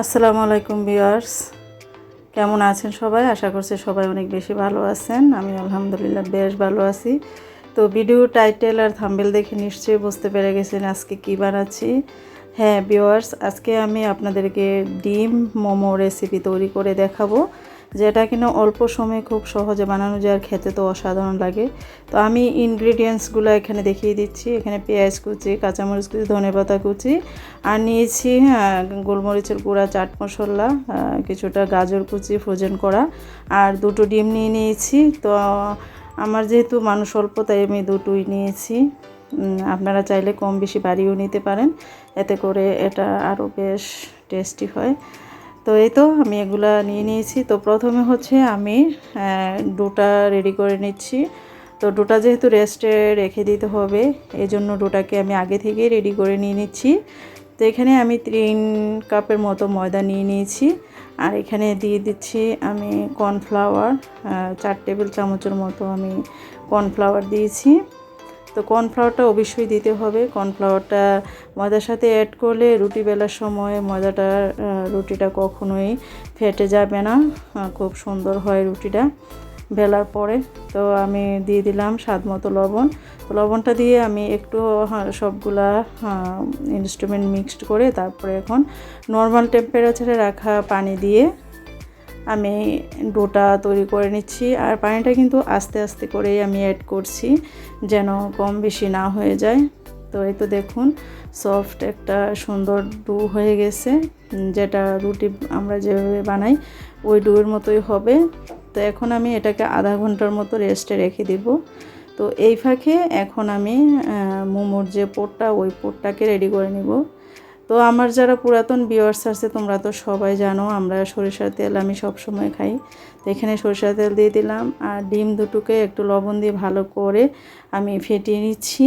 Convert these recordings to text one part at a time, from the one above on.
আসসালামু আলাইকুম বিয়ার্স কেমন আছেন সবাই? আশা করছি সবাই অনেক বেশি ভালো আছেন। আমি আলহামদুলিল্লাহ বেশ ভালো আছি। তো ভিডিও টাইটেল আর থাম্বেল দেখে নিশ্চয়ই বুঝতে পেরে গেছেন আজকে কী বানাচ্ছি। হ্যাঁ বিয়ার্স আজকে আমি আপনাদেরকে ডিম মোমো রেসিপি তৈরি করে দেখাবো। যেটা কিনা অল্প সময়ে খুব সহজে বানানো যায় আর খেতে তো অসাধারণ লাগে। তো আমি ইনগ্রিডিয়েন্টসগুলো এখানে দেখিয়ে দিচ্ছি। এখানে পেঁয়াজ কুচি কাঁচামরিচ কুচি ধনেপাতা কুচি আর নিয়েছি আহ, গোলমরিচের গুঁড়া চাট মশলা কিছুটা গাজর কুচি ফ্রোজেন করা আর দুটো ডিম নিয়ে নিয়েছি। তো আমার যেহেতু মানুষ অল্প তাই আমি দুটোই নিয়েছি। আপনারা চাইলে কম বেশি বাড়িয়েও নিতে পারেন। এতে করে এটা আরও বেশ টেস্টি হয়। তো এই তো আমি এগুলা নিয়ে নিয়েছি। তো প্রথমে হচ্ছে আমি ডোটা রেডি করে নিচ্ছি। তো ডোটা যেহেতু রেস্টে রেখে দিতে হবে এই জন্য ডোটাকে আমি আগে থেকেই রেডি করে নিয়ে নিচ্ছি। তো এখানে আমি তিন কাপের মতো ময়দা নিয়ে নিয়েছি। আর এখানে দিয়ে দিচ্ছি আমি কর্নফ্লাওয়ার চার টেবিল চামচের মতো আমি কর্নফ্লাওয়ার দিয়েছি। তো কর্নফ্লাওয়ারটা অবশ্যই দিতে হবে। কর্নফ্লাওয়ারটা ময়দার সাথে অ্যাড করলে রুটি বেলার সময় ময়দাটা রুটিটা কখনোই ফেটে যাবে না। খুব সুন্দর হয় রুটিটা বেলার পরে। তো আমি দিয়ে দিলাম স্বাদ মতো লবণ। তো লবণটা দিয়ে আমি একটু সবগুলা ইনস্ট্রুমেন্ট মিক্সড করে তারপরে এখন নর্মাল টেম্পারেচারে রাখা পানি দিয়ে আমি ডোটা তৈরি করে নিচ্ছি আর পানিটা কিন্তু আস্তে আস্তে করেই আমি অ্যাড করছি যেন কম বেশি না হয়ে যায়। তো এই তো দেখুন সফট একটা সুন্দর ডু হয়ে গেছে। যেটা রুটি আমরা যেভাবে বানাই, ওই ডুয়ের মতোই হবে। তো এখন আমি এটাকে আধা ঘণ্টার মতো রেস্টে রেখে দিব। তো এই ফাঁকে এখন আমি মোমোর যে পোটটা, ওই পোটটাকে রেডি করে নিব। তো আমার যারা পুরাতন বিয়ার্স আছে, তোমরা তো সবাই জানো, আমরা সরিষার তেল আমি সব সময় খাই। তো এখানে সরিষার তেল দিয়ে দিলাম, আর ডিম দুটোকে একটু লবণ দিয়ে ভালো করে আমি ফেটিয়ে নিচ্ছি।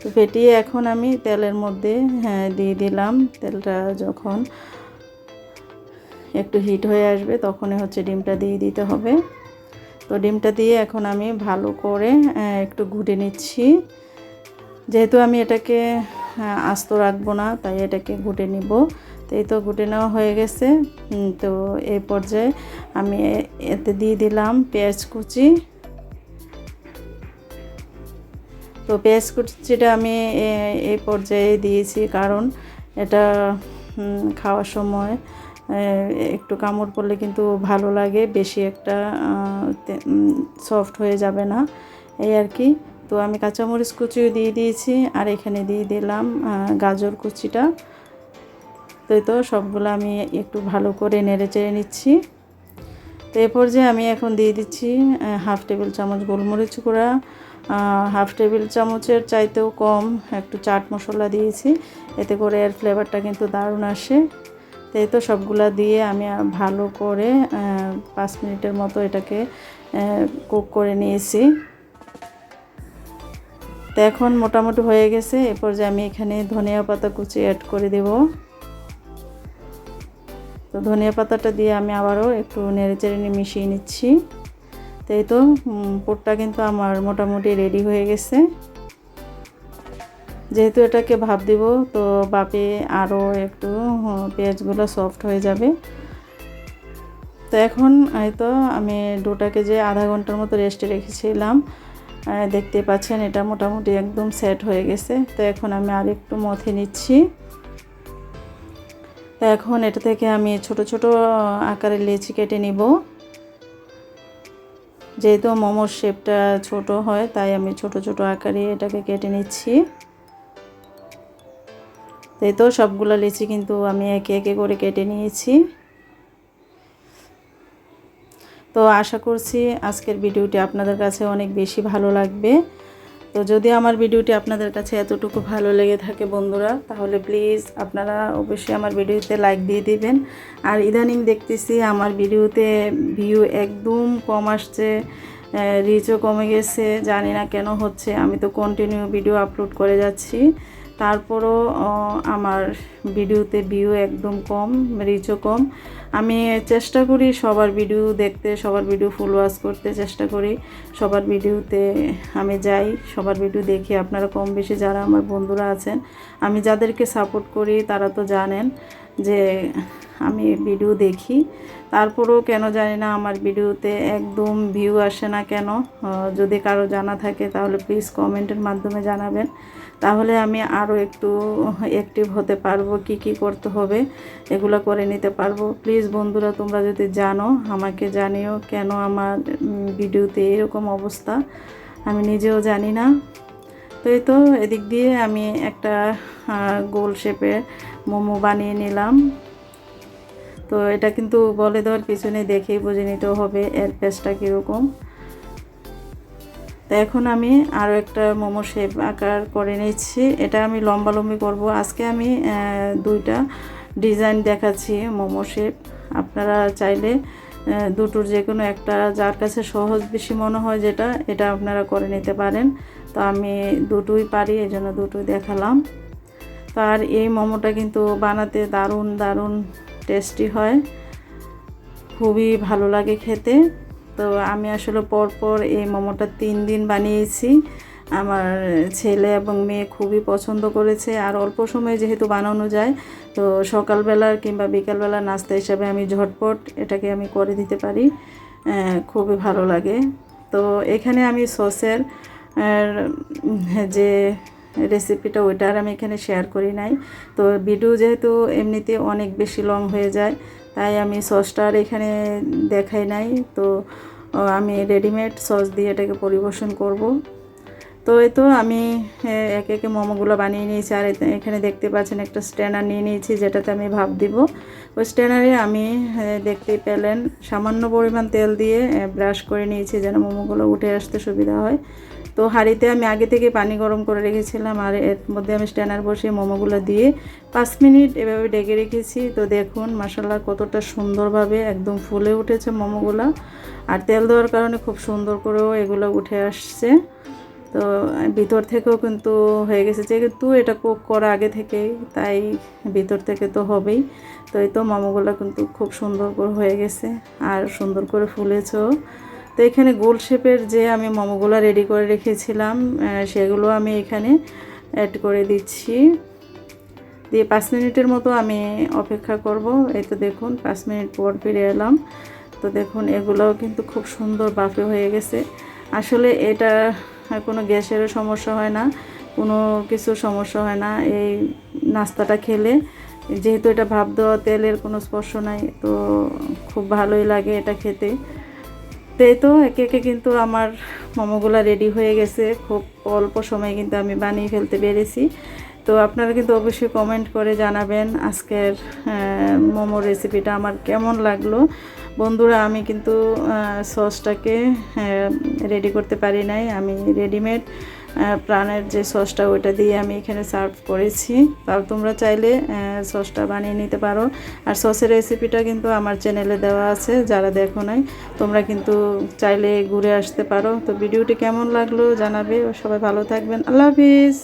তো ফেটিয়ে এখন আমি তেলের মধ্যে হ্যাঁ দিয়ে দিলাম। তেলটা যখন একটু হিট হয়ে আসবে, তখনই হচ্ছে ডিমটা দিয়ে দিতে হবে। তো ডিমটা দিয়ে এখন আমি ভালো করে একটু ঘুটে নিচ্ছি। যেহেতু আমি এটাকে আস্ত রাখব না, তাই এটাকে ঘুটে নিব। তো এই তো ঘুটে নেওয়া হয়ে গেছে। তো এই পর্যায়ে আমি এতে দিয়ে দিলাম পেঁয়াজ কুচি। তো পেঁয়াজ কুচিটা আমি এই পর্যায়ে দিয়েছি, কারণ এটা খাওয়ার সময় একটু কামড় পড়লে কিন্তু ভালো লাগে, বেশি একটা সফট হয়ে যাবে না, এই আর কি। তো আমি কাঁচামরিচ কুচিও দিয়ে দিয়েছি আর এখানে দিয়ে দিলাম গাজর কুচিটা। তো তো সবগুলো আমি একটু ভালো করে নেড়ে চেড়ে নিচ্ছি। তো এ পর্যায়ে আমি এখন দিয়ে দিচ্ছি হাফ টেবিল চামচ গোলমরিচ গুঁড়া। হাফ টেবিল চামচের চাইতেও কম একটু চাট মশলা দিয়েছি, এতে করে এর ফ্লেভারটা কিন্তু দারুণ আসে। তো এই তো সবগুলা দিয়ে আমি ভালো করে পাঁচ মিনিটের মতো এটাকে কুক করে নিয়েছি। তো এখন মোটামুটি হয়ে গেছে। এরপর যে আমি এখানে ধনিয়া পাতা কুচি অ্যাড করে দেব। তো ধনিয়া পাতাটা দিয়ে আমি আবারও একটু নেড়ে চেড়ে মিশিয়ে নিচ্ছি। তো এই তো পুরটা কিন্তু আমার মোটামুটি রেডি হয়ে গেছে। যেহেতু এটাকে ভাপ দিব, তো বাপে আরও একটু পেঁয়াজগুলো সফট হয়ে যাবে। তো এখন হয়তো আমি ডোটাকে যে আধা ঘণ্টার মতো রেস্টে রেখেছিলাম দেখতে পাচ্ছেন, এটা মোটামুটি একদম সেট হয়ে গেছে। তো এখন আমি আর একটু মথে নিচ্ছি। তো এখন এটা থেকে আমি ছোট ছোট আকারে লেচি কেটে নিব। যেহেতু মোমোর শেপটা ছোট হয়, তাই আমি ছোট ছোট আকারে এটাকে কেটে নিচ্ছি। তো এই তো সবগুলো লিচি কিন্তু আমি একে একে করে কেটে নিয়েছি। তো আশা করছি আজকের ভিডিওটি আপনাদের কাছে অনেক বেশি ভালো লাগবে। তো যদি আমার ভিডিওটি আপনাদের কাছে এতটুকু ভালো লেগে থাকে বন্ধুরা, তাহলে প্লিজ আপনারা অবশ্যই আমার ভিডিওতে লাইক দিয়ে দিবেন। আর ইদানিং দেখতেছি আমার ভিডিওতে ভিউ একদম কম আসছে রিচও কমে গেছে, জানি না কেন হচ্ছে। আমি তো কন্টিনিউ ভিডিও আপলোড করে যাচ্ছি। তারপরও আমার ভিডিওতে ভিউ একদম কম রিচও কম। আমি চেষ্টা করি সবার ভিডিও দেখতে, সবার ভিডিও ফুল ওয়াচ করতে চেষ্টা করি। সবার ভিডিওতে আমি যাই, সবার ভিডিও দেখি। আপনারা কম বেশি যারা আমার বন্ধুরা আছেন, আমি যাদেরকে সাপোর্ট করি তারা তো জানেন যে আমি ভিডিও দেখি। তারপরেও কেন জানি না, আমার ভিডিওতে একদম ভিউ আসে না কেন। যদি কারও জানা থাকে তাহলে প্লিজ কমেন্টের মাধ্যমে জানাবেন। তাহলে আমি আরও একটু অ্যাক্টিভ হতে পারব, কি কি করতে হবে, এগুলো করে নিতে পারব। প্লিজ বন্ধুরা, তোমরা যদি জানো, আমাকে জানিও কেন আমার ভিডিওতে এরকম অবস্থা। আমি নিজেও জানি না। তো এই তো, এদিক দিয়ে আমি একটা গোল শেপে মোমো বানিয়ে নিলাম। তো এটা কিন্তু বলে দেওয়ার পিছনে দেখেই বুঝে নিতে হবে, এর পেস্টটা কীরকম। তো এখন আমি আরও একটা মোমো শেপ আকার করে নিচ্ছি। এটা আমি লম্বালম্বি করব। আজকে আমি দুইটা ডিজাইন দেখাচ্ছি মোমো শেপ। আপনারা চাইলে দুটোর যে কোনো একটা, যার কাছে সহজ বেশি মনে হয় যেটা, এটা আপনারা করে নিতে পারেন। তো আমি দুটোই পারি এই জন্য দুটোই দেখালাম। তো আর এই মোমোটা কিন্তু বানাতে দারুণ দারুণ টেস্টি হয়। খুবই ভালো লাগে খেতে। তো আমি আসলে পরপর এই মোমোটা তিন দিন বানিয়েছি। আমার ছেলে এবং মেয়ে খুবই পছন্দ করেছে। আর অল্প সময়ে যেহেতু বানানো যায়, তো সকালবেলার কিংবা বিকালবেলা নাস্তা হিসাবে আমি ঝটপট এটাকে আমি করে দিতে পারি। খুবই ভালো লাগে। তো এখানে আমি সসের যে রেসিপিটা ওইটা আর আমি এখানে শেয়ার করি নাই। তো ভিডিও যেহেতু এমনিতে অনেক বেশি লং হয়ে যায় তাই আমি সসটা আর এখানে দেখাই নাই। তো আমি রেডিমেড সস দিয়ে এটাকে পরিবেশন করব। তো এই তো আমি একে একে মোমোগুলো বানিয়ে নিয়েছি। আর এখানে দেখতে পাচ্ছেন একটা স্ট্যানার নিয়ে নিয়েছি যেটাতে আমি ভাব দিব। ওই স্ট্যানারে আমি এ, দেখতেই পেলেন সামান্য পরিমাণ তেল দিয়ে ব্রাশ করে নিয়েছি যেন মোমোগুলো উঠে আসতে সুবিধা হয়। তো হাঁড়িতে আমি আগে থেকে পানি গরম করে রেখেছিলাম আর এর মধ্যে আমি স্ট্যানার বসিয়ে মোমোগুলো দিয়ে পাঁচ মিনিট এভাবে ডেকে রেখেছি। তো দেখুন মশলা কতটা সুন্দরভাবে একদম ফুলে উঠেছে মোমোগুলো। আর তেল দেওয়ার কারণে খুব সুন্দর করেও এগুলো উঠে আসছে। তো ভিতর থেকেও কিন্তু হয়ে গেছে, যেহেতু এটা কুক করা আগে থেকেই, তাই ভিতর থেকে তো হবেই। তো এই তো মোমোগুলো কিন্তু খুব সুন্দর করে হয়ে গেছে আর সুন্দর করে ফুলেছেও। তো এখানে গোল শেপের যে আমি মোমোগুলো রেডি করে রেখেছিলাম সেগুলো আমি এখানে অ্যাড করে দিচ্ছি। দিয়ে পাঁচ মিনিটের মতো আমি অপেক্ষা করব। এই তো দেখুন, পাঁচ মিনিট পর ফিরে এলাম। তো দেখুন, এগুলোও কিন্তু খুব সুন্দর বাফে হয়ে গেছে। আসলে এটা কোনো গ্যাসেরও সমস্যা হয় না, কোনো কিছু সমস্যা হয় না। এই নাস্তাটা খেলে যেহেতু এটা ভাব দেওয়া তেলের কোনো স্পর্শ নাই, তো খুব ভালোই লাগে এটা খেতে। তো তো একে একে কিন্তু আমার মোমোগুলো রেডি হয়ে গেছে। খুব অল্প সময়ে কিন্তু আমি বানিয়ে ফেলতে পেরেছি। তো আপনারা কিন্তু অবশ্যই কমেন্ট করে জানাবেন আজকের মোমো রেসিপিটা আমার কেমন লাগল। বন্ধুরা, আমি কিন্তু সসটাকে রেডি করতে পারি নাই। আমি রেডিমেড প্রাণের যে সসটা, ওইটা দিয়ে আমি এখানে সার্ভ করেছি। তাও তোমরা চাইলে সসটা বানিয়ে নিতে পারো। আর সসের রেসিপিটা কিন্তু আমার চ্যানেলে দেওয়া আছে, যারা দেখো নাই, তোমরা কিন্তু চাইলে ঘুরে আসতে পারো। তো ভিডিওটি কেমন লাগল জানাবে, সবাই ভালো থাকবেন। আল্লাহ হাফিজ!